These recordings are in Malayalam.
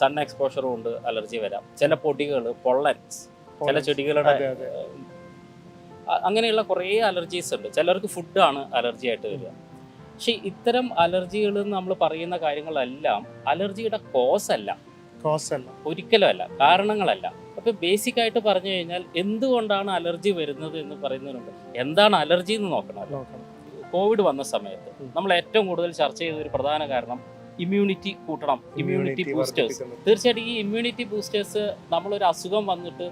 സൺ എക്സ്പോഷർ കൊണ്ട് അലർജി വരാം. ചില പൊടികൾ പൊള്ളൻസ് ചില ചെടികളുടെ അങ്ങനെയുള്ള കുറേ അലർജീസ് ഉണ്ട്. ചിലർക്ക് ഫുഡാണ് അലർജി ആയിട്ട് വരിക. പക്ഷെ ഇത്തരം അലർജികൾ നമ്മൾ പറയുന്ന കാര്യങ്ങളെല്ലാം അലർജിയുടെ കോസ് അല്ല കോസ് അല്ല ഒരിക്കലും അല്ല കാരണങ്ങളല്ല. അപ്പൊ ബേസിക് ആയിട്ട് പറഞ്ഞു കഴിഞ്ഞാൽ എന്തുകൊണ്ടാണ് അലർജി വരുന്നത് എന്ന് പറയുന്നതിനുണ്ട് എന്താണ് അലർജി എന്ന് നോക്കണം. നോക്കണം. കോവിഡ് വന്ന സമയത്ത് നമ്മൾ ഏറ്റവും കൂടുതൽ ചർച്ച ചെയ്ത ഒരു പ്രധാന കാരണം ഇമ്മ്യൂണിറ്റി കൂട്ടണം ഇമ്മ്യൂണിറ്റി ബൂസ്റ്റേഴ്സ്. തീർച്ചയായിട്ടും ഈ ഇമ്മ്യൂണിറ്റി ബൂസ്റ്റേഴ്സ് നമ്മളൊരു അസുഖം വന്നിട്ട്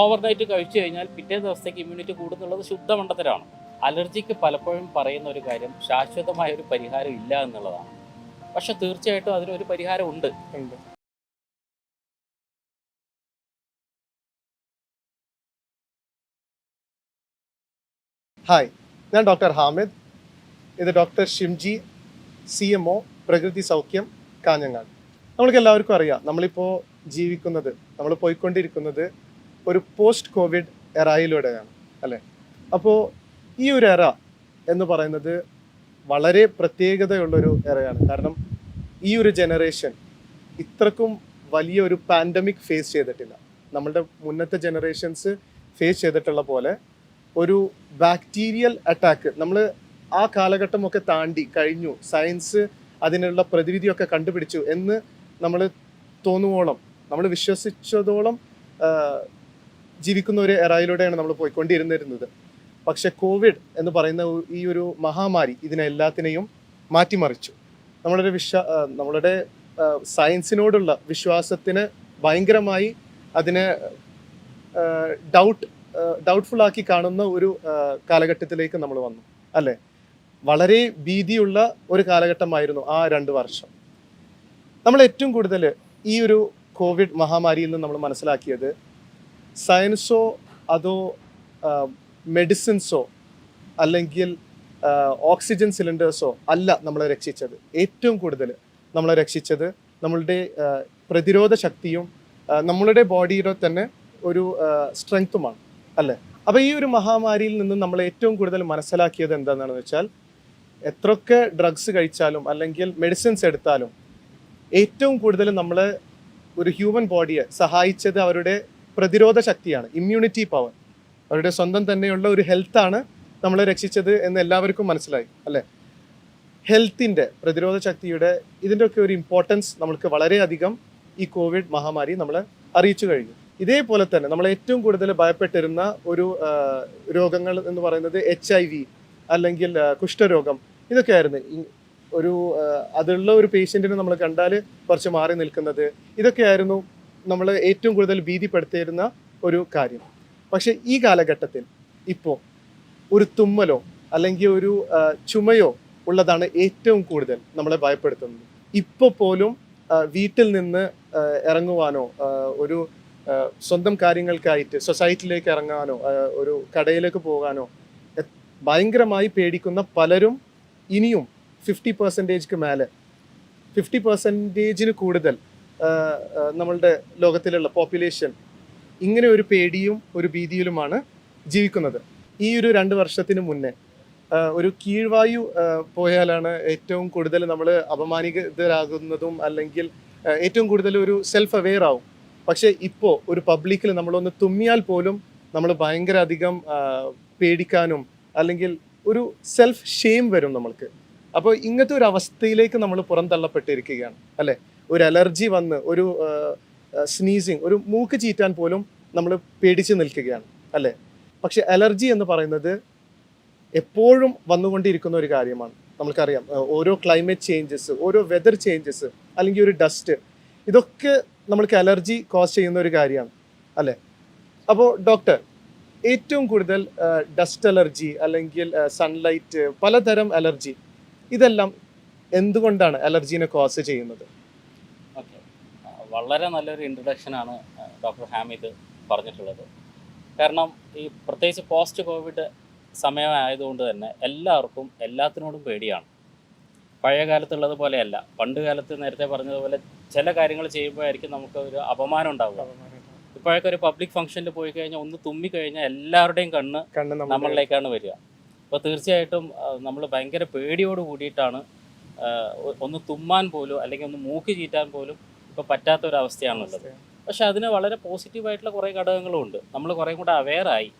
ഓവർനൈറ്റ് കഴിച്ചു കഴിഞ്ഞാൽ പിറ്റേ ദിവസത്തേക്ക് ഇമ്മ്യൂണിറ്റി കൂടുന്നുള്ളത് ശുദ്ധമണ്ടത്തരമാണ് അലർജിക്ക് പലപ്പോഴും പറയുന്ന ഒരു കാര്യം ശാശ്വതമായ ഒരു പരിഹാരം ഇല്ല എന്നുള്ളതാണ്. പക്ഷെ തീർച്ചയായിട്ടും അതിനൊരു പരിഹാരം ഉണ്ട്. ഉണ്ട്. ഹായ് ഞാൻ ഡോക്ടർ ഹാമിദ്. ഇത് doctor Shimji C M O Prakriti Saukhyam Kanhangad. നമ്മൾക്ക് എല്ലാവർക്കും അറിയാം നമ്മളിപ്പോൾ ജീവിക്കുന്നത് നമ്മൾ പോയിക്കൊണ്ടിരിക്കുന്നത് ഒരു പോസ്റ്റ് കോവിഡ് എറായിലൂടെയാണ് അല്ലേ? അപ്പോൾ ഈ ഒരു എറ എന്ന് പറയുന്നത് വളരെ പ്രത്യേകതയുള്ളൊരു എറയാണ്. കാരണം ഈ ഒരു ജനറേഷൻ ഇത്രക്കും വലിയ ഒരു പാൻഡമിക് ഫേസ് ചെയ്തിട്ടില്ല. നമ്മളുടെ മുന്നത്തെ ജനറേഷൻസ് ഫേസ് ചെയ്തിട്ടുള്ള പോലെ ഒരു ബാക്ടീരിയൽ അറ്റാക്ക് നമ്മൾ ആ കാലഘട്ടമൊക്കെ താണ്ടി കഴിഞ്ഞു. സയൻസ് അതിനുള്ള പ്രതിവിധിയൊക്കെ കണ്ടുപിടിച്ചു എന്ന് നമ്മൾ തോന്നുവോളം നമ്മൾ വിശ്വസിച്ചതോളം ജീവിക്കുന്ന ഒരു എറായിലൂടെയാണ് നമ്മൾ പോയിക്കൊണ്ടിരുന്നിരുന്നത്. പക്ഷെ കോവിഡ് എന്ന് പറയുന്ന ഈ ഒരു മഹാമാരി ഇതിനെ എല്ലാത്തിനെയും മാറ്റിമറിച്ചു. നമ്മളുടെ വിശ്വ നമ്മളുടെ സയൻസിനോടുള്ള വിശ്വാസത്തിന് ഭയങ്കരമായി അതിനെ ഡൗട്ട് ഡൗട്ട്ഫുൾ ആക്കി കാണുന്ന ഒരു കാലഘട്ടത്തിലേക്ക് നമ്മൾ വന്നു. അല്ലേ? വളരെ ഭീതിയുള്ള ഒരു കാലഘട്ടമായിരുന്നു ആ രണ്ട് വർഷം. നമ്മൾ ഏറ്റവും കൂടുതൽ ഈ ഒരു കോവിഡ് മഹാമാരിയിൽ നിന്ന് നമ്മൾ മനസ്സിലാക്കിയത് സയൻസോ അതോ മെഡിസിൻസോ അല്ലെങ്കിൽ ഓക്സിജൻ സിലിണ്ടേഴ്സോ അല്ല നമ്മളെ രക്ഷിച്ചത്. ഏറ്റവും കൂടുതൽ നമ്മളെ രക്ഷിച്ചത് നമ്മളുടെ പ്രതിരോധ ശക്തിയും നമ്മളുടെ ബോഡിയുടെ തന്നെ ഒരു സ്ട്രെങ്ത്തുമാണ്. അല്ലേ? അപ്പോൾ ഈ ഒരു മഹാമാരിയിൽ നിന്ന് നമ്മൾ ഏറ്റവും കൂടുതൽ മനസ്സിലാക്കിയത് എന്താണെന്ന് വെച്ചാൽ എത്രയൊക്കെ ഡ്രഗ്സ് കഴിച്ചാലും അല്ലെങ്കിൽ മെഡിസിൻസ് എടുത്താലും ഏറ്റവും കൂടുതൽ നമ്മൾ ഒരു ഹ്യൂമൻ ബോഡിയെ സഹായിച്ചത് അവരുടെ പ്രതിരോധ ശക്തിയാണ് ഇമ്മ്യൂണിറ്റി പവർ അവരുടെ സ്വന്തം തന്നെയുള്ള ഒരു ഹെൽത്താണ് നമ്മളെ രക്ഷിച്ചത് എന്ന് എല്ലാവർക്കും മനസ്സിലായി അല്ലേ? ഹെൽത്തിന്റെ പ്രതിരോധ ശക്തിയുടെ ഇതിന്റെയൊക്കെ ഒരു ഇമ്പോർട്ടൻസ് നമുക്ക് വളരെയധികം ഈ കോവിഡ് മഹാമാരി നമ്മളെ അറിയിച്ചു കഴിഞ്ഞു. ഇതേപോലെ തന്നെ നമ്മൾ ഏറ്റവും കൂടുതൽ ഭയപ്പെട്ടിരുന്ന ഒരു രോഗങ്ങൾ എന്ന് പറയുന്നത് എച്ച് അല്ലെങ്കിൽ കുഷ്ഠരോഗം ഇതൊക്കെയായിരുന്നു ഒരു അതുള്ള ഒരു പേഷ്യന്റിനെ നമ്മൾ കണ്ടാൽ കുറച്ച് മാറി നിൽക്കുന്നത്. ഇതൊക്കെയായിരുന്നു നമ്മൾ ഏറ്റവും കൂടുതൽ ഭീതിപ്പെടുത്തിയിരുന്ന ഒരു കാര്യം. പക്ഷേ ഈ കാലഘട്ടത്തിൽ ഇപ്പോൾ ഒരു തുമ്മലോ അല്ലെങ്കിൽ ഒരു ചുമയോ ഉള്ളതാണ് ഏറ്റവും കൂടുതൽ നമ്മളെ ഭയപ്പെടുത്തുന്നത്. ഇപ്പോൾ പോലും വീട്ടിൽ നിന്ന് ഇറങ്ങുവാനോ ഒരു സ്വന്തം കാര്യങ്ങൾക്കായിട്ട് സൊസൈറ്റിയിലേക്ക് ഇറങ്ങാനോ ഒരു കടയിലേക്ക് പോകാനോ ഭയങ്കരമായി പേടിക്കുന്ന പലരും ഇനിയും ഫിഫ്റ്റി പെർസെന്റേജ്ക്ക് മേലെ. ഫിഫ്റ്റി പെർസെന്റേജിന് കൂടുതൽ നമ്മളുടെ ലോകത്തിലുള്ള പോപ്പുലേഷൻ ഇങ്ങനെ ഒരു പേടിയും ഒരു ഭീതിയിലുമാണ് ജീവിക്കുന്നത്. ഈ ഒരു രണ്ട് വർഷത്തിന് മുന്നേ ഒരു കീഴ്വായു പോയാലാണ് ഏറ്റവും കൂടുതൽ നമ്മൾ അപമാനിതരാകുന്നതും അല്ലെങ്കിൽ ഏറ്റവും കൂടുതൽ ഒരു സെൽഫ് അവെയർ ആവും. പക്ഷേ ഇപ്പോൾ ഒരു പബ്ലിക്കിൽ നമ്മളൊന്ന് തുമ്മിയാൽ പോലും നമ്മൾ ഭയങ്കര അധികം പേടിക്കാനും അല്ലെങ്കിൽ ഒരു സെൽഫ് ഷെയിം വരും നമ്മൾക്ക്. അപ്പോൾ ഇങ്ങനത്തെ ഒരു അവസ്ഥയിലേക്ക് നമ്മൾ പുറന്തള്ളപ്പെട്ടിരിക്കുകയാണ് അല്ലേ? ഒരു അലർജി വന്ന് ഒരു സ്നീസിങ് ഒരു മൂക്ക് ചീറ്റാൻ പോലും നമ്മൾ പേടിച്ച് നിൽക്കുകയാണ് അല്ലേ? പക്ഷെ അലർജി എന്ന് പറയുന്നത് എപ്പോഴും വന്നുകൊണ്ടിരിക്കുന്ന ഒരു കാര്യമാണ്. നമുക്കറിയാം ഓരോ ക്ലൈമറ്റ് ചേഞ്ചസ് ഓരോ വെതർ ചേഞ്ചസ് അല്ലെങ്കിൽ ഒരു ഡസ്റ്റ് ഇതൊക്കെ നമ്മൾക്ക് അലർജി കോസ് ചെയ്യുന്ന ഒരു കാര്യമാണ് അല്ലേ? അപ്പോൾ ഡോക്ടർ ഏറ്റവും കൂടുതൽ ഡസ്റ്റ് അലർജി അല്ലെങ്കിൽ സൺലൈറ്റ് പലതരം അലർജി ഇതെല്ലാം എന്തുകൊണ്ടാണ് അലർജീനെ കോസ് ചെയ്യുന്നത്? ഓക്കെ. വളരെ നല്ലൊരു ഇൻട്രഡക്ഷനാണ് ഡോക്ടർ ഹാമിദ് പറഞ്ഞിട്ടുള്ളത്. കാരണം ഈ പ്രത്യേകിച്ച് പോസ്റ്റ് കോവിഡ് സമയമായതുകൊണ്ട് തന്നെ എല്ലാവർക്കും എല്ലാത്തിനോടും പേടിയാണ്. പഴയ കാലത്തുള്ളത് പോലെയല്ല. പണ്ട് കാലത്ത് നേരത്തെ പറഞ്ഞതുപോലെ ചില കാര്യങ്ങൾ ചെയ്യുമ്പോഴായിരിക്കും നമുക്ക് ഒരു അപമാനം ഉണ്ടാവുക. ഇപ്പോഴൊക്കെ ഒരു പബ്ലിക് ഫംഗ്ഷനിൽ പോയി കഴിഞ്ഞാൽ ഒന്ന് തുമ്മി കഴിഞ്ഞാൽ എല്ലാവരുടെയും കണ്ണ് നമ്മളിലേക്കാണ് വരിക. അപ്പോൾ തീർച്ചയായിട്ടും നമ്മൾ ഭയങ്കര പേടിയോട് കൂടിയിട്ടാണ് ഒന്ന് തുമ്മാൻ പോലും അല്ലെങ്കിൽ ഒന്ന് മൂക്ക് ചീറ്റാൻ പോലും ഇപ്പോൾ പറ്റാത്ത ഒരു അവസ്ഥയാണുള്ളത് പക്ഷെ അതിന് വളരെ പോസിറ്റീവായിട്ടുള്ള കുറേ ഘടകങ്ങളും ഉണ്ട്. നമ്മൾ കുറേ കൂടെ അവെയറായി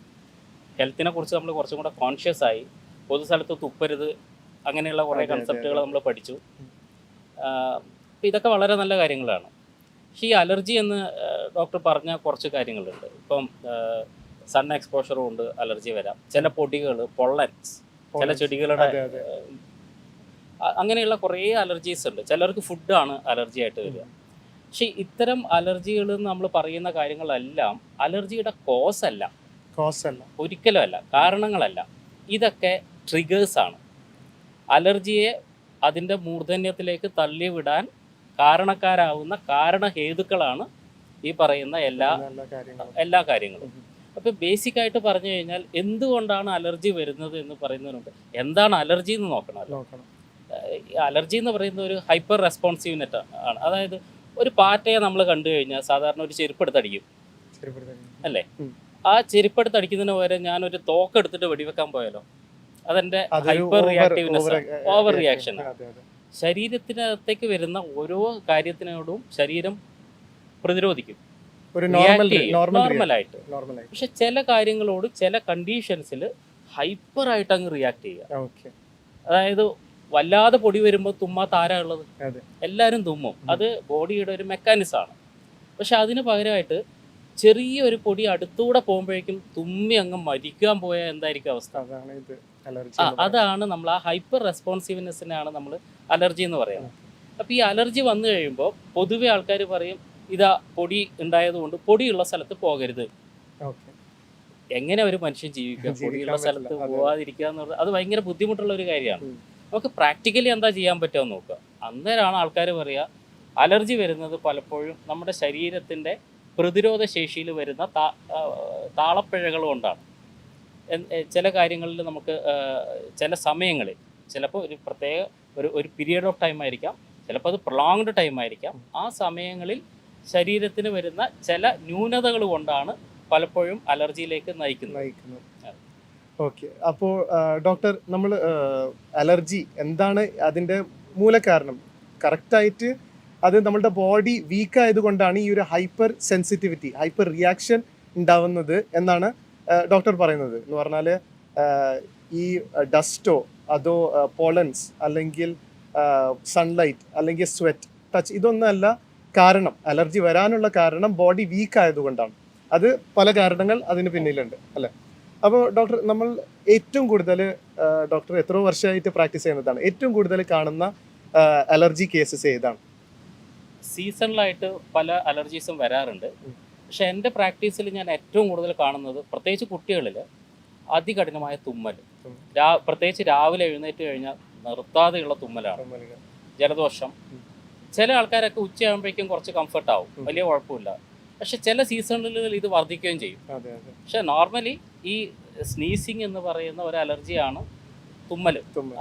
ഹെൽത്തിനെ കുറിച്ച് നമ്മൾ കുറച്ചും കൂടെ കോൺഷ്യസ് ആയി. പൊതു സ്ഥലത്ത് തുപ്പരുത് അങ്ങനെയുള്ള കുറേ കൺസെപ്റ്റുകൾ നമ്മൾ പഠിച്ചു. ഇതൊക്കെ വളരെ നല്ല കാര്യങ്ങളാണ്. ഈ അലർജി എന്ന് ഡോക്ടർ പറഞ്ഞ കുറച്ച് കാര്യങ്ങളുണ്ട്. ഇപ്പം സൺ എക്സ്പോഷർ കൊണ്ട് അലർജി വരാം. ചില പൊടികൾ പൊള്ളൻസ് ചില ചെടികളുടെ അങ്ങനെയുള്ള കുറേ അലർജീസ് ഉണ്ട്. ചിലർക്ക് ഫുഡാണ് അലർജി ആയിട്ട് വരിക പക്ഷെ ഇത്തരം അലർജികൾ നമ്മൾ പറയുന്ന കാര്യങ്ങളെല്ലാം അലർജിയുടെ കോസ് അല്ല കോസ് അല്ല ഒരിക്കലും അല്ല കാരണങ്ങളല്ല. ഇതൊക്കെ ട്രിഗേഴ്സ് ആണ്. അലർജിയെ അതിന്റെ മൂർധന്യത്തിലേക്ക് തള്ളിവിടാൻ കാരണക്കാരാവുന്ന കാരണഹേതുക്കളാണ് ഈ പറയുന്ന എല്ലാ എല്ലാ കാര്യങ്ങളും. അപ്പോൾ ബേസിക് ആയിട്ട് പറഞ്ഞു കഴിഞ്ഞാൽ എന്തുകൊണ്ടാണ് അലർജി വരുന്നത് എന്ന് പറയുന്നതിനുണ്ട് എന്താണ് അലർജി എന്ന് നോക്കണം. അലർജി എന്ന് പറയുന്ന ഒരു ഹൈപ്പർ റെസ്പോൺസീവ്നെറ്റ് ആണ്. അതായത് ഒരു പാറ്റയെ നമ്മൾ കണ്ടു കഴിഞ്ഞാൽ സാധാരണ ഒരു ചെരുപ്പെടുത്തടിക്കും അല്ലേ? ആ ഉം. ആ ചെരുപ്പെടുത്തടിക്കുന്നതിന് പകരം ഞാനൊരു തോക്കെടുത്തിട്ട് വെടിവെക്കാൻ പോയാലോ? അതെന്റെ hyper reactiveness reactiveness over reaction ശരീരത്തിനകത്തേക്ക് വരുന്ന ഓരോ കാര്യത്തിനോടും ശരീരം പ്രതിരോധിക്കും. ഒരു നോർമൽ നോർമലായിട്ട് പക്ഷെ ചില കാര്യങ്ങളോട് ചില കണ്ടീഷൻസിൽ ഹൈപ്പർ ആയിട്ട് അങ്ങ് റിയാക്ട് ചെയ്യുക. അതായത് വല്ലാതെ പൊടി വരുമ്പോൾ തുമ്മാ ആരാ ഉള്ളത്. എല്ലാവരും തുമ്മും. അത് ബോഡിയുടെ ഒരു മെക്കാനിസം ആണ്. പക്ഷെ അതിന് പകരമായിട്ട് ചെറിയൊരു പൊടി അടുത്തൂടെ പോകുമ്പോഴേക്കും തുമ്മി അങ്ങ് മരിക്കാൻ പോയാൽ എന്തായിരിക്കും അവസ്ഥ? അതാണ് നമ്മൾ ആ ഹൈപ്പർ റെസ്പോൺസീവ്നെസ്സിനാണ് നമ്മൾ അലർജി എന്ന് പറയാം. അപ്പോൾ ഈ അലർജി വന്നു കഴിയുമ്പോൾ പൊതുവെ ആൾക്കാർ പറയും ഇതാ പൊടി ഉണ്ടായതുകൊണ്ട് പൊടിയുള്ള സ്ഥലത്ത് പോകരുത്. എങ്ങനെ ഒരു മനുഷ്യൻ ജീവിക്കുക? പൊടിയുള്ള സ്ഥലത്ത്. പോവാതിരിക്കുക എന്നുള്ളത് അത് ഭയങ്കര ബുദ്ധിമുട്ടുള്ള ഒരു കാര്യമാണ്. നമുക്ക് പ്രാക്ടിക്കലി എന്താ ചെയ്യാൻ പറ്റുമോ എന്ന് നോക്കുക. അന്നേരമാണ് ആൾക്കാർ പറയുക അലർജി വരുന്നത് പലപ്പോഴും നമ്മുടെ ശരീരത്തിന്റെ പ്രതിരോധ ശേഷിയിൽ വരുന്ന താളപ്പിഴകൾ കൊണ്ടാണ്. ചില കാര്യങ്ങളിൽ നമുക്ക് ചില സമയങ്ങളിൽ ചിലപ്പോൾ ഒരു പ്രത്യേക ഒരു ഒരു പീരിയഡ് ഓഫ് ടൈം ആയിരിക്കാം. ചിലപ്പോൾ അത് പ്രൊളോങ്ഡ് ടൈം ആയിരിക്കാം. ആ സമയങ്ങളിൽ ശരീരത്തിന് വരുന്ന ചില ന്യൂനതകൾ കൊണ്ടാണ് പലപ്പോഴും അലർജിയിലേക്ക് നയിക്കുന്നത്. ഓക്കെ. അപ്പോൾ ഡോക്ടർ നമ്മൾ അലർജി എന്താണ് അതിന്റെ മൂലകാരണം? കറക്റ്റായിട്ട് അത് നമ്മളുടെ ബോഡി വീക്ക് ആയതുകൊണ്ടാണ് ഈ ഒരു ഹൈപ്പർ സെൻസിറ്റിവിറ്റി ഹൈപ്പർ റിയാക്ഷൻ ഉണ്ടാവുന്നത് എന്നാണ് ഡോക്ടർ പറയുന്നത്. എന്ന് പറഞ്ഞാൽ ഈ ഡസ്റ്റോ അതോ പോളൻസ് അല്ലെങ്കിൽ സൺലൈറ്റ് അല്ലെങ്കിൽ സ്വെറ്റ് ടച്ച് ഇതൊന്നല്ല കാരണം. അലർജി വരാനുള്ള കാരണം ബോഡി വീക്ക് ആയതുകൊണ്ടാണ്. അത് പല കാരണങ്ങൾ അതിന് പിന്നിലുണ്ട് അല്ലേ? അപ്പോൾ ഡോക്ടർ നമ്മൾ ഏറ്റവും കൂടുതൽ ഡോക്ടർ എത്ര വർഷമായിട്ട് പ്രാക്ടീസ് ചെയ്യുന്നതാണ്. ഏറ്റവും കൂടുതൽ കാണുന്ന അലർജി കേസസ് ഏതാണ്? സീസണിലായിട്ട് പല അലർജീസും വരാറുണ്ട്. പക്ഷെ എന്റെ പ്രാക്ടീസിൽ ഞാൻ ഏറ്റവും കൂടുതൽ കാണുന്നത് പ്രത്യേകിച്ച് കുട്ടികളിൽ അതികഠിനമായ തുമ്മൽ. രാ പ്രത്യേകിച്ച് രാവിലെ എഴുന്നേറ്റ് കഴിഞ്ഞാൽ നിർത്താതെയുള്ള തുമ്മലാണ്. ജലദോഷം. ചില ആൾക്കാരൊക്കെ ഉച്ചയാകുമ്പോഴേക്കും കുറച്ച് കംഫർട്ട് ആവും. വലിയ കുഴപ്പമില്ല. പക്ഷെ ചില സീസണുകളിൽ ഇത് വർദ്ധിക്കുകയും ചെയ്യും. പക്ഷെ നോർമലി ഈ സ്നീസിങ് എന്ന് പറയുന്ന ഒരു അലർജിയാണ് തുമ്മൽ.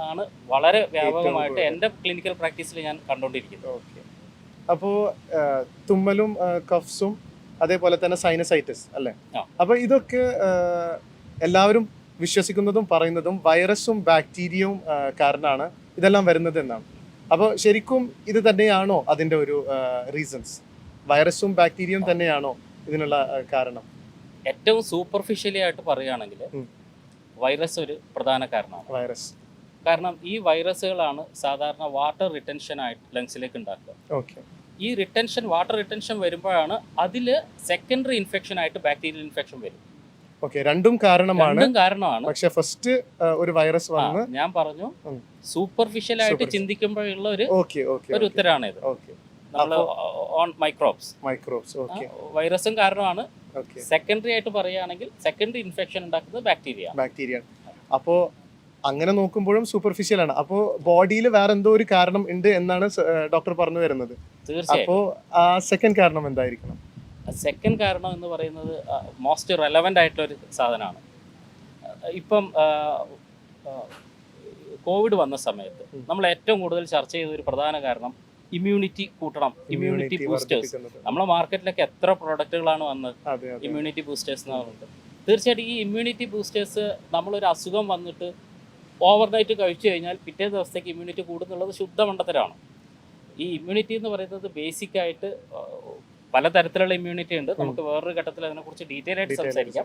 ആണ് വളരെ വ്യാപകമായിട്ട് എന്റെ ക്ലിനിക്കൽ പ്രാക്ടീസിൽ ഞാൻ കണ്ടുകൊണ്ടിരിക്കുന്നത്. അപ്പോൾ തുമ്മലും കഫ്സും അതേപോലെ തന്നെ സൈനസൈറ്റിസ് അല്ലേ? അപ്പൊ അപ്പോൾ ഇതൊക്കെ എല്ലാവരും വിശ്വസിക്കുന്നതും പറയുന്നതും വൈറസും ബാക്ടീരിയയും കാരണമാണ് ഇതെല്ലാം വരുന്നത് എന്നാണ്. അപ്പോൾ ശരിക്കും ഇത് തന്നെയാണോ അതിന്റെ ഒരു റീസൺസ് വൈറസും ബാക്ടീരിയയും തന്നെയാണോ ഇതിനുള്ള കാരണം? ഏറ്റവും സൂപ്പർഫിഷ്യലി ആയിട്ട് പറയുകയാണെങ്കിൽ വൈറസ് ഒരു പ്രധാന കാരണമാണ്. വൈറസ്. കാരണം ഈ വൈറസുകളാണ് സാധാരണ വാട്ടർ റിട്ടൻഷൻ ആയിട്ട് ലങ്സിലേക്ക് ഉണ്ടാക്കുക. ഓക്കെ. ഈ റിട്ടൻഷൻ വാട്ടർ റിട്ടൻഷൻ വരുമ്പോഴാണ് അതിൽ സെക്കൻഡറി ഇൻഫെക്ഷൻ ആയിട്ട് ബാക്ടീരിയൽ ഇൻഫെക്ഷൻ വരും. ഓക്കെ രണ്ടും കാരണമാണ്. രണ്ടും കാരണമാണ്. പക്ഷെ ഫസ്റ്റ് ഒരു വൈറസ് വന്ന് ഞാൻ പറഞ്ഞു സൂപ്പർഫിഷ്യൽ ആയിട്ട്. ചിന്തിക്കുമ്പോഴുള്ള ഒരു ഓക്കെ ഓക്കെ ഒരു ഉത്തരമാണ് ഇത് okay on microbes microbes okay വൈറസും കാരണമാണ്. സെക്കൻഡറി ആയിട്ട് പറയുകയാണെങ്കിൽ സെക്കൻഡറി ഇൻഫെക്ഷൻ ഉണ്ടാക്കുന്നത് ബാക്ടീരിയ ബാക്ടീരിയ അപ്പോൾ അങ്ങനെ നോക്കുമ്പോഴും സൂപ്പർഫിഷ്യൽ ആണ്. അപ്പോൾ ബോഡിയിൽ വേറെ എന്തോ ഒരു കാരണം ഉണ്ട് എന്നാണ് ഡോക്ടർ പറഞ്ഞു വരുന്നത്. അപ്പോൾ ആ സെക്കൻഡ് കാരണം എന്തായിരിക്കണം? സെക്കൻഡ് കാരണം എന്ന് പറയുന്നത് മോസ്റ്റ് റെലവന്റ് ആയിട്ടുള്ള ഒരു സാധനമാണ്. ഇപ്പം കോവിഡ് വന്ന സമയത്ത് നമ്മൾ ഏറ്റവും കൂടുതൽ ചർച്ച ചെയ്ത ഒരു പ്രധാന കാരണം ഇമ്മ്യൂണിറ്റി കൂട്ടണം ഇമ്മ്യൂണിറ്റി ബൂസ്റ്റേഴ്സ്. നമ്മളെ മാർക്കറ്റിലൊക്കെ എത്ര പ്രോഡക്റ്റുകളാണ് വന്നത്? ഇമ്മ്യൂണിറ്റി ബൂസ്റ്റേഴ്സ് എന്ന് പറഞ്ഞിട്ട്. തീർച്ചയായിട്ടും ഈ ഇമ്മ്യൂണിറ്റി ബൂസ്റ്റേഴ്സ് നമ്മളൊരു അസുഖം വന്നിട്ട് ഓവർനൈറ്റ് കഴിച്ചു കഴിഞ്ഞാൽ പിറ്റേ ദിവസത്തേക്ക് ഇമ്മ്യൂണിറ്റി കൂടുന്നുള്ളത് ശുദ്ധ മണ്ടത്തരമാണ് ഈ ഇമ്മ്യൂണിറ്റി എന്ന് പറയുന്നത് ബേസിക് ആയിട്ട് പലതരത്തിലുള്ള ഇമ്മ്യൂണിറ്റി ഉണ്ട്. നമുക്ക് വേറൊരു ഘട്ടത്തിൽ അതിനെക്കുറിച്ച് ഡീറ്റെയിൽ ആയിട്ട് സംസാരിക്കാം.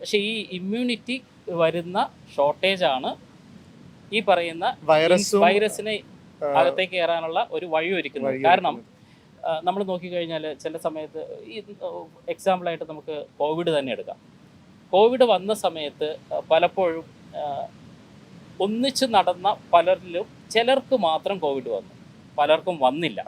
പക്ഷേ ഈ ഇമ്മ്യൂണിറ്റി വരുന്ന ഷോർട്ടേജ് ആണ് ഈ പറയുന്ന വൈറസ് വൈറസിനെ അകത്തേക്ക് കയറാനുള്ള ഒരു വഴി ഒരുക്കുന്നത്. കാരണം. നമ്മൾ നോക്കിക്കഴിഞ്ഞാൽ ചില സമയത്ത് ഈ എക്സാമ്പിളായിട്ട് നമുക്ക് കോവിഡ് തന്നെ എടുക്കാം. കോവിഡ് വന്ന സമയത്ത് പലപ്പോഴും ഒന്നിച്ച് നടന്ന പലരിലും ചിലർക്ക് മാത്രം കോവിഡ് വന്നു. പലർക്കും വന്നില്ല.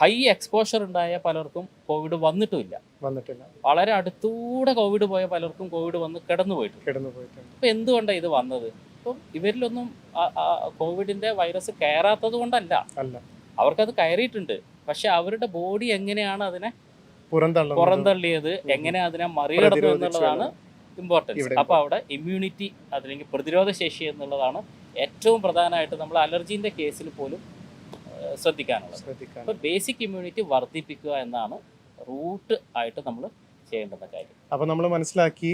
ഹൈ എക്സ്പോഷർ ഉണ്ടായ പലർക്കും കോവിഡ് വന്നിട്ടുമില്ല. വന്നിട്ടില്ല. വളരെ അടുത്തൂടെ കോവിഡ് പോയ പലർക്കും കോവിഡ് വന്ന് കിടന്നു പോയിട്ടുണ്ട്. കിടന്നു പോയിട്ടുണ്ട്. അപ്പൊ എന്തുകൊണ്ടാണ് ഇത് വന്നത്? ഇപ്പം ഇവരിലൊന്നും കോവിഡിന്റെ വൈറസ് കയറാത്തത് കൊണ്ടല്ല. അല്ല. അവർക്കത് കയറിയിട്ടുണ്ട്. പക്ഷെ അവരുടെ ബോഡി എങ്ങനെയാണ് അതിനെ പുറന്തള്ളിയത് എങ്ങനെ അതിനെ മറികടന്നു എന്നുള്ളതാണ് ഇമ്പോർട്ടൻസ് അപ്പോൾ അപ്പൊ അവിടെ ഇമ്മ്യൂണിറ്റി അതല്ലെങ്കിൽ പ്രതിരോധ ശേഷി എന്നുള്ളതാണ് ഏറ്റവും പ്രധാനമായിട്ട് നമ്മൾ അലർജീന്റെ കേസിൽ പോലും ശ്രദ്ധിക്കാനുള്ളത്. ശ്രദ്ധിക്കാൻ അപ്പോൾ ബേസിക് ഇമ്മ്യൂണിറ്റി വർദ്ധിപ്പിക്കുക എന്നാണ് റൂട്ട് ആയിട്ട് നമ്മൾ ചെയ്യേണ്ടുന്ന കാര്യം. അപ്പോൾ നമ്മൾ മനസ്സിലാക്കി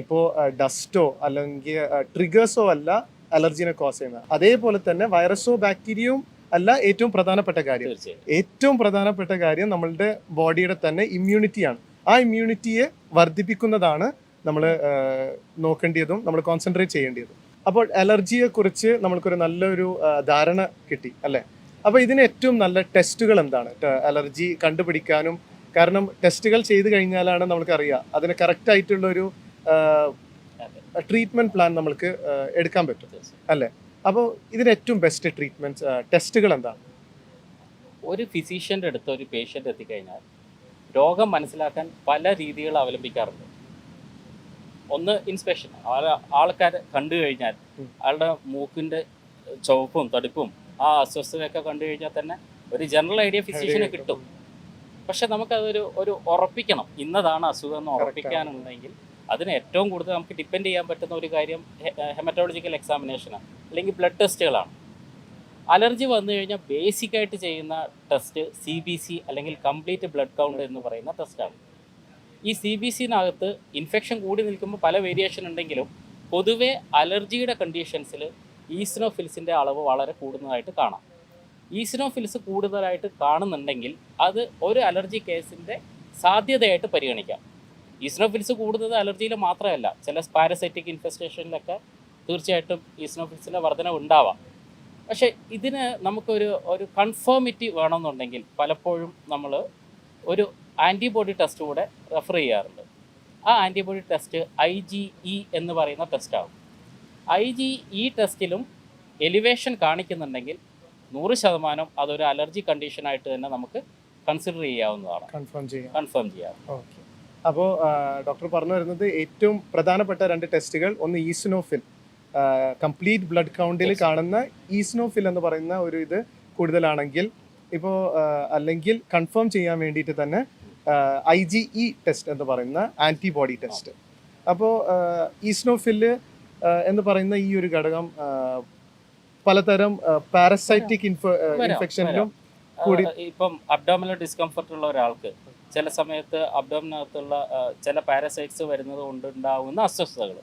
ഇപ്പോൾ ഡസ്റ്റോ അല്ലെങ്കിൽ ട്രിഗേഴ്സോ അല്ല അലർജിനെ കോസ് ചെയ്യുന്നത്. അതേപോലെ തന്നെ വൈറസോ ബാക്ടീരിയയും അല്ല ഏറ്റവും പ്രധാനപ്പെട്ട കാര്യം. ഏറ്റവും പ്രധാനപ്പെട്ട കാര്യം നമ്മളുടെ ബോഡിയുടെ തന്നെ ഇമ്മ്യൂണിറ്റിയാണ് ആ ഇമ്മ്യൂണിറ്റിയെ വർദ്ധിപ്പിക്കുന്നതാണ് നമ്മൾ നോക്കേണ്ടിയതും നമ്മൾ കോൺസെൻട്രേറ്റ് ചെയ്യേണ്ടിയതും. അപ്പോൾ അലർജിയെ കുറിച്ച് നമ്മൾക്കൊരു നല്ലൊരു ധാരണ കിട്ടി അല്ലേ? അപ്പോൾ ഇതിന് ഏറ്റവും നല്ല ടെസ്റ്റുകൾ എന്താണ്? അലർജി കണ്ടുപിടിക്കാനും കാരണം ടെസ്റ്റുകൾ ചെയ്ത് കഴിഞ്ഞാലാണ് നമുക്കറിയാം അതിന് കറക്റ്റ് ആയിട്ടുള്ള ഒരു ട്രീറ്റ്മെന്റ് പ്ലാൻ നമുക്ക് എടുക്കാൻ പറ്റും. അല്ലേ? അപ്പോൾ ഇതിന് ഏറ്റവും ബെസ്റ്റ് ട്രീറ്റ്മെന്റ് ടെസ്റ്റുകൾ എന്താണ്? ഒരു ഫിസീഷ്യന്റെ അടുത്ത് ഒരു പേഷ്യന്റ് എത്തിക്കഴിഞ്ഞാൽ രോഗം മനസ്സിലാക്കാൻ പല രീതികൾ അവലംബിക്കാറുണ്ട്. ഒന്ന് ഇൻസ്പെക്ഷൻ ആൾക്കാരെ കണ്ടു കഴിഞ്ഞാൽ ആളുടെ അയാളുടെ മൂക്കിന്റെ ചുവപ്പും തടുപ്പും ആ അസ്വസ്ഥതയൊക്കെ കണ്ടു കഴിഞ്ഞാൽ തന്നെ ഒരു ജനറൽ ഐഡിയ ഫിസിഷ്യന് കിട്ടും. പക്ഷെ നമുക്കതൊരു ഒരു ഉറപ്പിക്കണം. ഇന്നതാണ് അസുഖം എന്ന് ഉറപ്പിക്കാനുണ്ടെങ്കിൽ അതിന് ഏറ്റവും കൂടുതൽ നമുക്ക് ഡിപ്പെൻഡ് ചെയ്യാൻ പറ്റുന്ന ഒരു കാര്യം ഹെമറ്റോളജിക്കൽ എക്സാമിനേഷനാണ് അല്ലെങ്കിൽ ബ്ലഡ് ടെസ്റ്റുകളാണ് അലർജി വന്നു കഴിഞ്ഞാൽ ബേസിക് ആയിട്ട് ചെയ്യുന്ന ടെസ്റ്റ് സി ബി സി അല്ലെങ്കിൽ കംപ്ലീറ്റ് ബ്ലഡ് കൗണ്ട് എന്ന് പറയുന്ന ടെസ്റ്റാണ് ഈ സി ബി സിനകത്ത് ഇൻഫെക്ഷൻ കൂടി നിൽക്കുമ്പോൾ പല വേരിയേഷൻ ഉണ്ടെങ്കിലും പൊതുവേ അലർജിയുടെ കണ്ടീഷൻസിൽ ഈസിനോഫിൽസിന്റെ അളവ് വളരെ കൂടുന്നതായിട്ട് കാണാം. ഈസിനോഫിൽസ് കൂടുതലായിട്ട് കാണുന്നുണ്ടെങ്കിൽ അത് ഒരു അലർജി കേസിന്റെ സാധ്യതയായിട്ട് പരിഗണിക്കാം. ഈസിനോഫിൽസ് കൂടുന്നത് അലർജിയിൽ മാത്രമല്ല ചില പാരസൈറ്റിക് ഇൻഫെസ്റ്റേഷനിലൊക്കെ തീർച്ചയായിട്ടും ഈസിനോഫിൽസിന്റെ വർധന ഉണ്ടാവാം. പക്ഷേ ഇതിന് നമുക്കൊരു ഒരു കൺഫേമിറ്റി വേണമെന്നുണ്ടെങ്കിൽ പലപ്പോഴും നമ്മൾ ഒരു ആന്റിബോഡി ടെസ്റ്റ് കൂടെ റെഫർ ചെയ്യാറുണ്ട്. ആ antibody test I G E എന്ന് പറയുന്ന ടെസ്റ്റാകും ഐ ജി ഈ ടെസ്റ്റിലും എലിവേഷൻ കാണിക്കുന്നുണ്ടെങ്കിൽ നൂറ് ശതമാനം അതൊരു അലർജി കണ്ടീഷനായിട്ട് തന്നെ നമുക്ക് കൺസിഡർ ചെയ്യാവുന്നതാണ്. കൺഫേം ചെയ്യാം. കൺഫേം ചെയ്യാം. ഓക്കെ അപ്പോൾ ഡോക്ടർ പറഞ്ഞു വരുന്നത് ഏറ്റവും പ്രധാനപ്പെട്ട രണ്ട് ടെസ്റ്റുകൾ ഒന്ന് ഈസിനോഫിൽ. കംപ്ലീറ്റ് ബ്ലഡ് കൗണ്ടിൽ കാണുന്ന ഈസിനോഫിൽ എന്ന് പറയുന്ന ഒരു ഇത് കൂടുതലാണെങ്കിൽ ഇപ്പോൾ അല്ലെങ്കിൽ കൺഫേം ചെയ്യാൻ വേണ്ടിയിട്ട് തന്നെ ഐ ജി ഇ ടെസ്റ്റ് എന്ന് പറയുന്ന ആന്റിബോഡി ടെസ്റ്റ് അപ്പോൾ ഈസ്നോഫിൽ എന്ന് പറയുന്ന ഈ ഒരു ഘടകം പലതരം പാരസൈറ്റിക് ഇൻഫെക്ഷനിലും കൂടി- ഇപ്പം അബ്ഡോമിനൽ ഡിസ്കംഫർട്ട് ഉള്ള ഒരാൾക്ക് ചില സമയത്ത് അബ്ഡോമിനകത്തുള്ള ചില പാരസൈറ്റ്സ് വരുന്നത് കൊണ്ടുണ്ടാവുന്ന അസ്വസ്ഥതകൾ.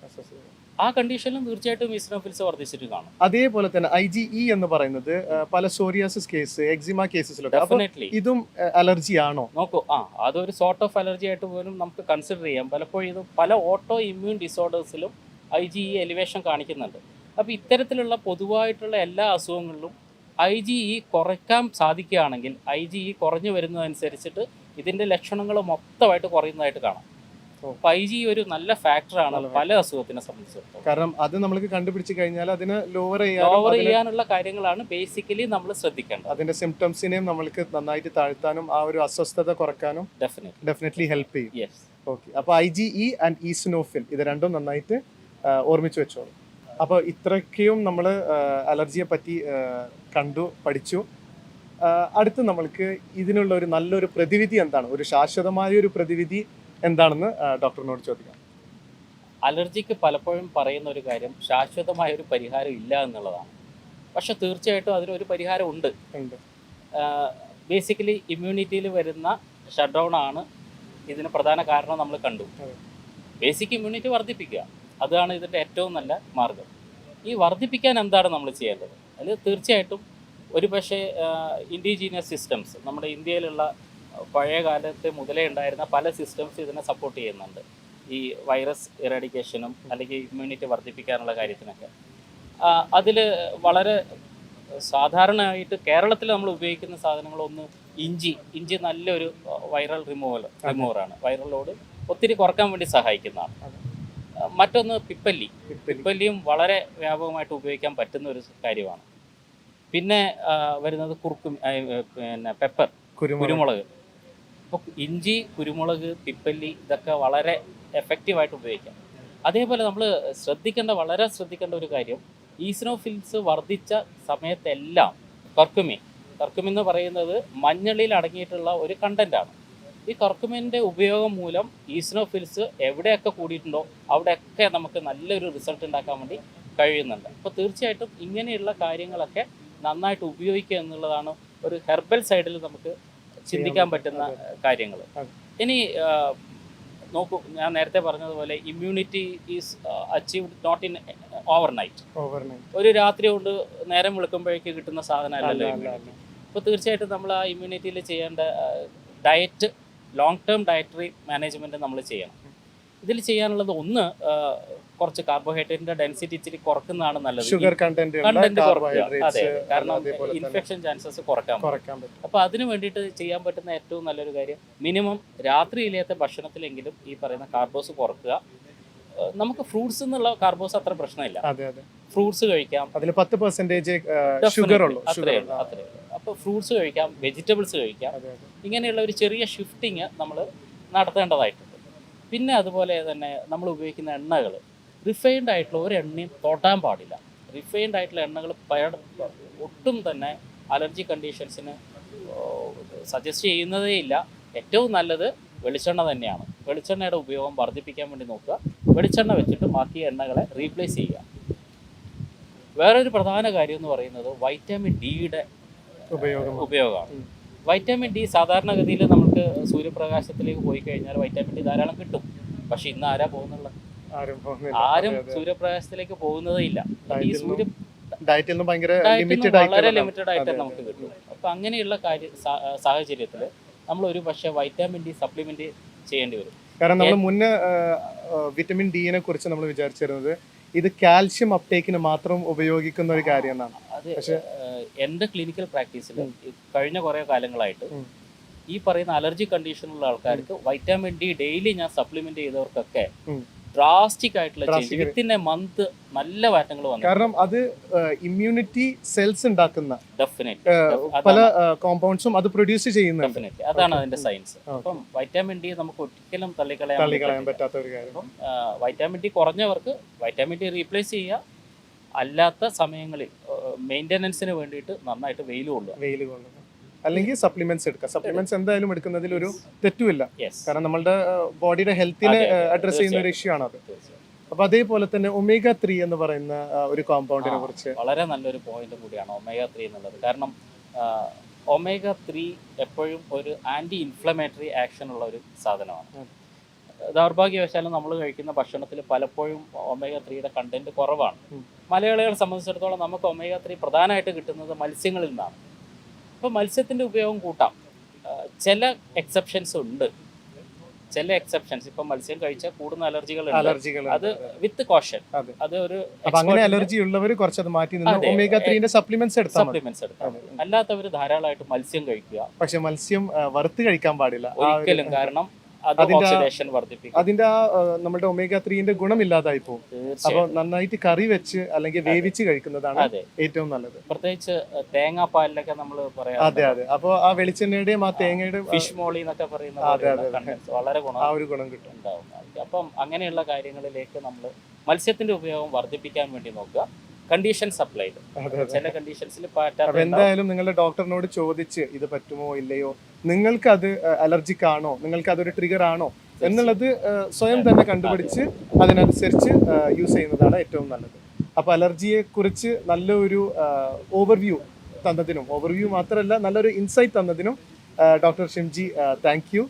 ആ കണ്ടീഷനിലും തീർച്ചയായിട്ടും ഈസിനോഫിൽസ് വർദ്ധിച്ചിട്ട് കാണും. അതേപോലെ തന്നെ ഐ ജി ഇ എന്ന് പറയുന്നത് പല സോറിയാസിസ് കേസ് എക്സിമ കേസസിലൊക്കെ ഇതും അലർജി ആണോ? നോക്കൂ ആ അതൊരു സോർട്ട് ഓഫ് അലർജി ആയിട്ട് പോലും നമുക്ക് കൺസിഡർ ചെയ്യാം. പലപ്പോഴും ഇത് പല ഓട്ടോ ഇമ്മ്യൂൺ ഡിസോർഡേഴ്സിലും ഐ ജി ഇ എലിവേഷൻ കാണിക്കുന്നുണ്ട്. അപ്പോൾ ഇത്തരത്തിലുള്ള പൊതുവായിട്ടുള്ള എല്ലാ അസുഖങ്ങളിലും ഐ ജി ഇ കുറയ്ക്കാൻ സാധിക്കുകയാണെങ്കിൽ ഐ ജി ഇ കുറഞ്ഞു വരുന്നതനുസരിച്ചിട്ട് ഇതിന്റെ ലക്ഷണങ്ങൾ മൊത്തമായിട്ട് കുറയുന്നതായിട്ട് കാണാം. അപ്പോൾ ഐ ജി ഒരു നല്ല ഫാക്ടറാണ് പല അസുഖത്തിനെ സംബന്ധിച്ചിടത്തോളം. കാരണം അത് നമ്മൾക്ക് കണ്ടുപിടിച്ച് കഴിഞ്ഞാൽ അതിന് ലോവർ ലോവർ ചെയ്യാനും ചെയ്യാനുള്ള കാര്യങ്ങളാണ് ബേസിക്കലി നമ്മൾ ശ്രദ്ധിക്കേണ്ടത്. അതിന്റെ സിംറ്റംസിനെയും നമ്മൾക്ക് നന്നായിട്ട് താഴ്ത്താനും ആ ഒരു അസ്വസ്ഥത കുറക്കാനും ഡെഫിനറ്റ്ലി ഹെൽപ്പ് ചെയ്യും. ഓക്കെ അപ്പോൾ I G E and eosinophil ഇത് രണ്ടും നന്നായിട്ട് ഓർമ്മിച്ച് വെച്ചോളൂ. അപ്പോൾ ഇത്രയ്ക്കും നമ്മൾ അലർജിയെ പറ്റി കണ്ടു പഠിച്ചു. അടുത്ത് നമ്മൾക്ക് ഇതിനുള്ള ഒരു നല്ലൊരു പ്രതിവിധി എന്താണ്? ഒരു ശാശ്വതമായ ഒരു പ്രതിവിധി എന്താണെന്ന് ഡോക്ടറിനോട് ചോദിക്കാം. അലർജിക്ക് പലപ്പോഴും പറയുന്ന ഒരു കാര്യം ശാശ്വതമായ ഒരു പരിഹാരം ഇല്ല എന്നുള്ളതാണ്. പക്ഷെ തീർച്ചയായിട്ടും അതിനൊരു പരിഹാരം ഉണ്ട്. ഉണ്ട്. ബേസിക്കലി ഇമ്മ്യൂണിറ്റിയിൽ വരുന്ന ഷട്ട് ഡൗൺ ആണ് ഇതിന് പ്രധാന കാരണം നമ്മൾ കണ്ടു. ബേസിക് ഇമ്മ്യൂണിറ്റി വർദ്ധിപ്പിക്കുക. അതാണ് ഇതിന്റെ ഏറ്റവും നല്ല മാർഗം. ഈ വർദ്ധിപ്പിക്കാൻ എന്താണ് നമ്മൾ ചെയ്യേണ്ടത്? അതിൽ തീർച്ചയായിട്ടും ഒരു പക്ഷേ ഇൻഡിജീനിയസ് സിസ്റ്റംസ് നമ്മുടെ ഇന്ത്യയിലുള്ള പഴയ കാലത്ത് മുതലേ ഉണ്ടായിരുന്ന പല സിസ്റ്റംസ് ഇതിനെ സപ്പോർട്ട് ചെയ്യുന്നുണ്ട്. ഈ വൈറസ് ഇറാഡിക്കേഷനും അല്ലെങ്കിൽ ഇമ്മ്യൂണിറ്റി വർദ്ധിപ്പിക്കാനുള്ള കാര്യത്തിനൊക്കെ. അതിൽ വളരെ സാധാരണയായിട്ട് കേരളത്തിൽ നമ്മൾ ഉപയോഗിക്കുന്ന സാധനങ്ങളൊന്ന് ഇഞ്ചി. ഇഞ്ചി നല്ലൊരു വൈറൽ റിമൂവൽ റിമൂവറാണ് വൈറൽ ലോഡ് ഒത്തിരി കുറയ്ക്കാൻ വേണ്ടി സഹായിക്കുന്നതാണ്. മറ്റൊന്ന് പിപ്പല്ലി. പിപ്പല്ലിയും വളരെ വ്യാപകമായിട്ട് ഉപയോഗിക്കാൻ പറ്റുന്ന ഒരു കാര്യമാണ്. പിന്നെ വരുന്നത് കുറുക്കും പിന്നെ പെപ്പർ കുരുമുളക്. അപ്പോൾ ഇഞ്ചി കുരുമുളക് പിപ്പല്ലി ഇതൊക്കെ വളരെ എഫക്റ്റീവായിട്ട് ഉപയോഗിക്കാം. അതേപോലെ നമ്മൾ ശ്രദ്ധിക്കേണ്ട വളരെ ശ്രദ്ധിക്കേണ്ട ഒരു കാര്യം ഈസ്നോഫിൽസ് വർദ്ധിച്ച സമയത്തെല്ലാം കർക്കുമി കർക്കുമിൻ എന്ന് പറയുന്നത് മഞ്ഞളിൽ അടങ്ങിയിട്ടുള്ള ഒരു കണ്ടന്റാണ് ഈ കർക്കുമിന്റെ ഉപയോഗം മൂലം ഈസ്നോഫിൽസ് എവിടെയൊക്കെ കൂടിയിട്ടുണ്ടോ അവിടെയൊക്കെ നമുക്ക് നല്ലൊരു റിസൾട്ട് ഉണ്ടാക്കാൻ വേണ്ടി കഴിയുന്നുണ്ട്. അപ്പോൾ തീർച്ചയായിട്ടും ഇങ്ങനെയുള്ള കാര്യങ്ങളൊക്കെ നന്നായിട്ട് ഉപയോഗിക്കുക എന്നുള്ളതാണ് ഒരു ഹെർബൽ സൈഡിൽ നമുക്ക് ചിന്തിക്കാൻ പറ്റുന്ന കാര്യങ്ങൾ. ഇനി നോക്കൂ ഞാൻ നേരത്തെ പറഞ്ഞതുപോലെ immunity is achieved not in overnight ഒരു രാത്രി കൊണ്ട് നേരം വിളിക്കുമ്പോഴേക്ക് കിട്ടുന്ന സാധനമല്ലല്ലോ. അപ്പോൾ തീർച്ചയായിട്ടും നമ്മൾ ആ ഇമ്മ്യൂണിറ്റിയിൽ ചെയ്യേണ്ട diet long term dietary management നമ്മൾ ചെയ്യണം. ഇതിൽ ചെയ്യാനുള്ളത് ഒന്ന് കുറച്ച് കാർബോഹൈഡ്രേറ്റിന്റെ ഡെൻസിറ്റി ഇച്ചിരി കുറക്കുന്നതാണ് നല്ലത്. ഷുഗർ കണ്ടന്റ് കണ്ടന്റ് കുറക്കുക അതെ കാരണം ഇൻഫെക്ഷൻ ചാൻസസ് കുറയ്ക്കാൻ പറ്റും. അപ്പോൾ അതിന് വേണ്ടിയിട്ട് ചെയ്യാൻ പറ്റുന്ന ഏറ്റവും നല്ലൊരു കാര്യം മിനിമം രാത്രിയിലത്തെ ഭക്ഷണത്തിലെങ്കിലും ഈ പറയുന്ന കാർബോസ് കുറക്കുക. നമുക്ക് ഫ്രൂട്ട്സ് എന്നുള്ള കാർബോസ് അത്ര പ്രശ്നമില്ല. ഫ്രൂട്ട്സ് കഴിക്കാം. അതിൽ പത്ത് പെർസെന്റേജ് ഷുഗർ ഉള്ളൂ അത്രേ ഉള്ളൂ അത്രേ ഉള്ളൂ. അപ്പോൾ ഫ്രൂട്ട്സ് കഴിക്കാം വെജിറ്റബിൾസ് കഴിക്കാം. ഇങ്ങനെയുള്ള ഒരു ചെറിയ ഷിഫ്റ്റിങ് നമ്മൾ നടത്തേണ്ടതായിട്ടുണ്ട്. പിന്നെ അതുപോലെ തന്നെ നമ്മൾ ഉപയോഗിക്കുന്ന എണ്ണകൾ റിഫൈൻഡ് ആയിട്ടുള്ള ഒരു എണ്ണയും തൊടാൻ പാടില്ല. റിഫൈൻഡ് ആയിട്ടുള്ള എണ്ണകൾ ഒട്ടും തന്നെ അലർജി കണ്ടീഷൻസിന് സജസ്റ്റ് ചെയ്യുന്നതേ ഇല്ല. ഏറ്റവും നല്ലത് വെളിച്ചെണ്ണ തന്നെയാണ്. വെളിച്ചെണ്ണയുടെ ഉപയോഗം വർദ്ധിപ്പിക്കാൻ വേണ്ടി നോക്കുക. വെളിച്ചെണ്ണ വെച്ചിട്ട് ബാക്കി എണ്ണകളെ റീപ്ലേസ് ചെയ്യുക. വേറൊരു പ്രധാന കാര്യം എന്ന് പറയുന്നത് വൈറ്റമിൻ ഡിയുടെ ഉപയോഗം. ഉപയോഗമാണ് വൈറ്റമിൻ ഡി സാധാരണഗതിയിൽ നമുക്ക് സൂര്യപ്രകാശത്തിലേക്ക് പോയി കഴിഞ്ഞാൽ വൈറ്റമിൻ ഡി ധാരാളം കിട്ടും. പക്ഷെ ഇന്ന് ആരാ പോകുന്നുള്ള ആരും. സൂര്യപ്രകാശത്തിലേക്ക് പോകുന്നതേ ഇല്ല. ഈ സൂര്യ വളരെ ലിമിറ്റഡ് ആയിട്ട് നമുക്ക് കിട്ടും. അപ്പൊ അങ്ങനെയുള്ള കാര്യ സാഹചര്യത്തിൽ നമ്മൾ ഒരു പക്ഷേ വൈറ്റാമിൻ ഡി സപ്ലിമെന്റ് ചെയ്യേണ്ടി വരും. കാരണം നമ്മൾ മുന്നേ വിറ്റമിൻ ഡിനെ കുറിച്ച് നമ്മൾ വിചാരിച്ചിരുന്നത് ഇത് കാൽഷ്യം അപ്ടേക്കിന് മാത്രം ഉപയോഗിക്കുന്ന ഒരു കാര്യം എന്നാണ് അത് എന്റെ ക്ലിനിക്കൽ പ്രാക്ടീസിൽ കഴിഞ്ഞ കുറേ കാലങ്ങളായിട്ട് ഈ പറയുന്ന അലർജി കണ്ടീഷനുള്ള ആൾക്കാർക്ക് വൈറ്റാമിൻ ഡി ഡെയിലി ഞാൻ സപ്ലിമെന്റ് ചെയ്തവർക്കൊക്കെ ഡ്രാസ്റ്റിക് ആയിട്ടുള്ള change Drastic. Within a month നല്ല മാറ്റങ്ങൾ വന്നു കാരണം അത് ഇമ്മ്യൂണിറ്റി സെൽസ് ഉണ്ടാക്കുന്ന ഡെഫിനറ്റ്ലി പല കോമ്പൗണ്ട്സും അത് പ്രൊഡ്യൂസ് ചെയ്യുന്ന ഡെഫിനറ്റ്ലി അതാണ്. അതിന്റെ സയൻസ്. അപ്പം വൈറ്റാമിൻ ഡി നമുക്ക് ഒരിക്കലും തള്ളിക്കളയാൻ. പറ്റാത്ത ഒരു കാര്യം. വൈറ്റാമിൻ ഡി കുറഞ്ഞവർക്ക് വൈറ്റാമിൻ ഡി റീപ്ലേസ് ചെയ്യുക. അല്ലാത്ത സമയങ്ങളിൽ മെയിന്റനൻസിന് വേണ്ടിയിട്ട് നന്നായിട്ട് വെയിൽ കൊള്ളുക. വെയിൽ കൊള്ളുക. അല്ലെങ്കിൽ സപ്ലിമെന്റ്സ് എടുക്കുക. സപ്ലിമെന്റ്സ് എന്തായാലും എടുക്കുന്നതിൽ ഒരു തെറ്റുമില്ല. കാരണം നമ്മളുടെ ബോഡിയുടെ ഹെൽത്തിനെ അതെ, അതെ, അഡ്രസ് ചെയ്യുന്ന ഒരു ഇഷ്യൂ ആണത്. അപ്പൊ അതേപോലെ തന്നെ ഒമേഗ ത്രീ എന്ന് പറയുന്ന ഒരു കോമ്പൗണ്ടിനെ. കുറിച്ച്. വളരെ നല്ലൊരു പോയിന്റ് കൂടിയാണ് ഒമേഗ ത്രീ എന്നുള്ളത്. കാരണം ഒമേഗ ത്രീ എപ്പോഴും ഒരു ആന്റി ഇൻഫ്ലമേറ്ററി ആക്ഷൻ ഉള്ള ഒരു സാധനമാണ്. അതെ. ദൗർഭാഗ്യവശാലും നമ്മൾ കഴിക്കുന്ന ഭക്ഷണത്തിൽ പലപ്പോഴും ഒമേഗ ത്രീയുടെ കണ്ടന്റ് കുറവാണ്. മലയാളികളെ സംബന്ധിച്ചിടത്തോളം നമുക്ക് ഒമേഗ ത്രീ പ്രധാനമായിട്ട് കിട്ടുന്നത് മത്സ്യങ്ങളിൽ നിന്നാണ്. അപ്പോൾ മത്സ്യത്തിന്റെ ഉപയോഗം കൂട്ടാം. ചില എക്സെപ്ഷൻസ് ഉണ്ട്. ചില എക്സെപ്ഷൻസ് ഇപ്പം മത്സ്യം കഴിച്ചാൽ കൂടുന്ന അലർജികൾ അലർജികൾ അത് വിത്ത് കോഷൻ അത്. ഒരു അങ്ങനെ അലർജി ഉള്ളവർ കുറച്ചത് മാറ്റി. ഒമേഗ ത്രീന്റെ സപ്ലിമെന്റ്സ് എടുത്താൽ സപ്ലിമെന്റ്സ് എടുക്കാം അല്ലാത്തവർ ധാരാളമായിട്ട് മത്സ്യം കഴിക്കുക. പക്ഷെ മത്സ്യം വറുത്ത് കഴിക്കാൻ പാടില്ല. ഒരിക്കലും. കാരണം അതിന്റെ അതിന്റെ ആ നമ്മുടെ ഒമേഗ ത്രീന്റെ ഗുണമില്ലാതായി പോകും അപ്പൊ നന്നായിട്ട് കറി വെച്ച് അല്ലെങ്കിൽ വേവിച്ച് കഴിക്കുന്നതാണ് ഏറ്റവും നല്ലത്. പ്രത്യേകിച്ച് തേങ്ങാപ്പാലിലൊക്കെ നമ്മൾ പറയാം അതെ അതെ. അപ്പൊ ആ വെളിച്ചെണ്ണയുടെയും ആ തേങ്ങയുടെ ഫിഷ് മോളി എന്നൊക്കെ പറയുന്ന അതെ, അതെ. വളരെ ഗുണം ആ ഒരു ഗുണം കിട്ടും. അപ്പം അങ്ങനെയുള്ള കാര്യങ്ങളിലേക്ക് നമ്മൾ മത്സ്യത്തിന്റെ ഉപയോഗം വർദ്ധിപ്പിക്കാൻ വേണ്ടി നോക്കുക. കണ്ടീഷൻ സപ്ലൈഡ് അതെ അതെ. ചില കണ്ടീഷൻസിൽ എന്തായാലും നിങ്ങളുടെ ഡോക്ടറിനോട് ചോദിച്ച് ഇത് പറ്റുമോ ഇല്ലയോ നിങ്ങൾക്ക് അത് അലർജിക് ആണോ നിങ്ങൾക്ക് അതൊരു ട്രിഗർ ആണോ എന്നുള്ളത് സ്വയം തന്നെ കണ്ടുപിടിച്ച് അതിനനുസരിച്ച് യൂസ് ചെയ്യുന്നതാണ് ഏറ്റവും നല്ലത്. അപ്പൊ അലർജിയെ കുറിച്ച് നല്ലൊരു ഓവർവ്യൂ തന്നതിനും ഓവർവ്യൂ മാത്രമല്ല നല്ലൊരു insight തന്നതിനും doctor Shimji thank you.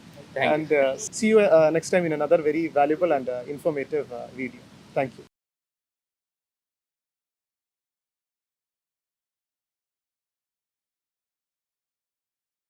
And see you next time in another very valuable and informative video thank you